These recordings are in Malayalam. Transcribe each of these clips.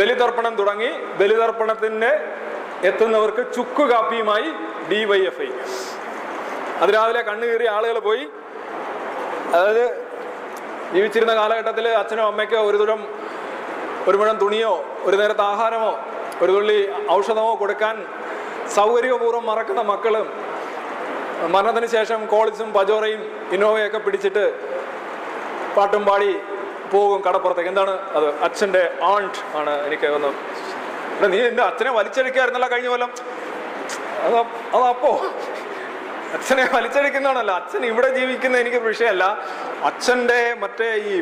ബലിതർപ്പണം തുടങ്ങി ബലിതർപ്പണത്തിന്റെ എത്തുന്നവർക്ക് ചുക്കു കാപ്പിയുമായി ഡി വൈ എഫ് ഐ അതിരാവിലെ കണ്ണു കീറി ആളുകൾ പോയി. അതായത് ജീവിച്ചിരുന്ന കാലഘട്ടത്തിൽ അച്ഛനോ അമ്മയ്ക്കോ ഒരു തുരം ഒരു മുഴം തുണിയോ ഒരു നേരത്തെ ആഹാരമോ ഒരു തുള്ളി ഔഷധമോ കൊടുക്കാൻ സൗകര്യപൂർവം മറക്കുന്ന മക്കളും മരണത്തിന് ശേഷം കോളിസും പജോറയും ഇന്നോവയൊക്കെ പിടിച്ചിട്ട് പാട്ടും പാടി പോകും കടപ്പുറത്തേക്ക്. എന്താണ് അത്? അച്ഛന്റെ ആണ്ട് ആണ് എനിക്ക് ഒന്ന് നീ എന്റെ അച്ഛനെ വലിച്ചഴിക്കായിരുന്നല്ല കഴിഞ്ഞ പോലെ അത് അതപ്പോ അച്ഛനെ വലിച്ചഴിക്കുന്നതാണല്ലോ അച്ഛൻ ഇവിടെ ജീവിക്കുന്ന എനിക്ക് വിഷയമല്ല. അച്ഛന്റെ മറ്റേ ഈ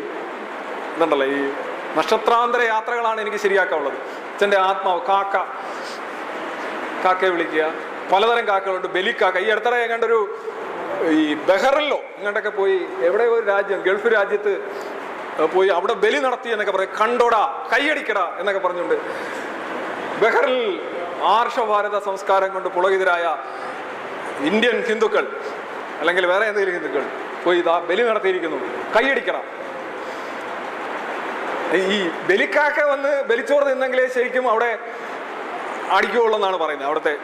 ഇതുണ്ടല്ലോ ഈ നക്ഷത്രാന്തര യാത്രകളാണ് എനിക്ക് ശരിയാക്കാനുള്ളത്. അച്ഛന്റെ ആത്മാവ് കാക്ക. കാക്കയെ വിളിക്കുക. പലതരം കാക്കകളുണ്ട്. ബലിക്കാക്ക. ഈ അടുത്തിടെ എങ്ങാണ്ടൊരു ഈ ബഹറിലോ ഇങ്ങോട്ടൊക്കെ പോയി എവിടെ ഒരു രാജ്യം ഗൾഫ് രാജ്യത്ത് പോയി അവിടെ ബലി നടത്തി എന്നൊക്കെ പറയും. കണ്ടോടാ കൈയടിക്കടാ എന്നൊക്കെ പറഞ്ഞുകൊണ്ട് ബഹറിൽ ആർഷഭാരത സംസ്കാരം കൊണ്ട് പുളകിതരായ ഇന്ത്യൻ ഹിന്ദുക്കൾ അല്ലെങ്കിൽ വേറെ എന്തെങ്കിലും ഹിന്ദുക്കൾ പോയി ഇതാ ബലി നടത്തിയിരിക്കുന്നു. കൈയടിക്കണം ഈ ബലിക്കാക്ക വന്ന് ബലിച്ചോറ് നിന്നെങ്കിലേ ശരിക്കും അവിടെ അടിക്കുകയുള്ളൂ എന്നാണ് പറയുന്നത്. അവിടുത്തെ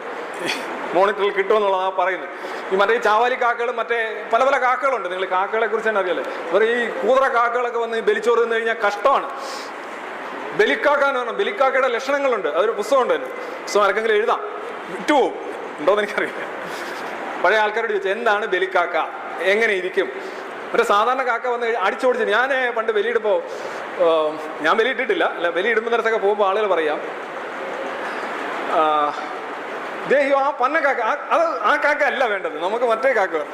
മോണിറ്ററിൽ കിട്ടുമെന്നുള്ളതാണ് പറയുന്നത്. ഈ മറ്റേ ഈ ചാവാലി കാക്കകളും മറ്റേ പല പല കാക്കകളുണ്ട്. നിങ്ങൾ കാക്കകളെ കുറിച്ച് തന്നെ അറിയാലേ. അവർ ഈ കൂതറ കാക്കകളൊക്കെ വന്ന് ബലിച്ചോറ് തിന്നു കഴിഞ്ഞാൽ കഷ്ടമാണ്. ബലിക്കാക്ക എന്ന് പറഞ്ഞാൽ ബലിക്കാക്കയുടെ ലക്ഷണങ്ങളുണ്ട്. അതൊരു പുസ്തകമുണ്ട് തന്നെ പുസ്തകം ആർക്കെങ്കിലും എഴുതാം. വിറ്റുപോകും ഉണ്ടോന്ന് എനിക്കറിയില്ല. പഴയ ആൾക്കാരോട് ചോദിച്ചു എന്താണ് ബലിക്കാക്ക? എങ്ങനെ ഇരിക്കും? ഒരു സാധാരണ കാക്ക വന്ന് അടിച്ചോടിച്ച് ഞാൻ പണ്ട് ബലിയിടുമ്പോൾ ഞാൻ ബലിയിട്ടിട്ടില്ല. അല്ല ബലിയിടുമ്പോൾ നേരത്തൊക്കെ പോകുമ്പോൾ ആളുകൾ പറയാം ആ, ദേ അയ്യോ ആ പന്ന കാക്ക അത് ആ കാക്ക അല്ല വേണ്ടത്. നമുക്ക് മറ്റേ കാക്ക വേണം.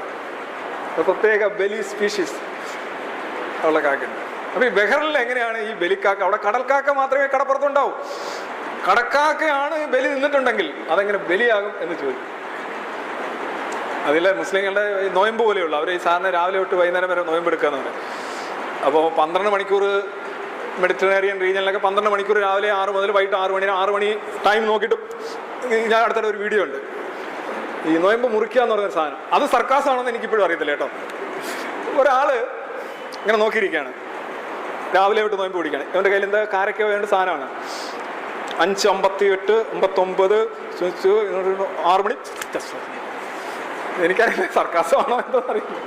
പ്രത്യേക ബലി സ്പീഷീസ് ഉള്ള കാക്കുണ്ട് അപ്പൊ ഈ ബഹറിൽ എങ്ങനെയാണ് ഈ ബലിക്കാക്ക? അവിടെ കടൽക്കാക്ക മാത്രമേ കടപ്പുറത്തുണ്ടാവൂ. കടക്കാക്കയാണ് ബലി നിന്നിട്ടുണ്ടെങ്കിൽ അതെങ്ങനെ ബലിയാകും എന്ന് ചോദിച്ചു അതിലെ മുസ്ലിങ്ങളുടെ നോയമ്പ് പോലെയുള്ള. അവർ ഈ സാറിന് രാവിലെ തൊട്ട് വൈകുന്നേരം വരെ നോയമ്പ് എടുക്കാന്ന് പറയും. അപ്പോൾ പന്ത്രണ്ട് മണിക്കൂർ മെഡിറ്ററേനിയൻ റീജിയനിലൊക്കെ പന്ത്രണ്ട് മണിക്കൂർ രാവിലെ ആറ് മുതൽ വൈകിട്ട് ആറ് മണി ആറ് മണി ടൈം നോക്കിയിട്ട് ഞാൻ അടുത്തിടെ ഒരു വീഡിയോ ഉണ്ട്. ഈ നോയമ്പ് മുറിക്കുക എന്ന് പറയുന്ന സാധനം. അത് സർക്കാസ് ആണെന്ന് എനിക്കിപ്പോഴും അറിയത്തില്ല കേട്ടോ. ഒരാൾ ഇങ്ങനെ നോക്കിയിരിക്കുകയാണ്. രാവിലെ വിട്ട് നോയമ്പ് പിടിക്കുകയാണ്. ഇവന്റെ കയ്യിൽ എന്താ കാരക്ക വേണ്ട സാധനമാണ്. അഞ്ച് അമ്പത്തി എട്ട് അമ്പത്തൊമ്പത് ആറ് മണി. എനിക്കറിയില്ല സർക്കാസമാണോ എന്താ അറിയില്ല.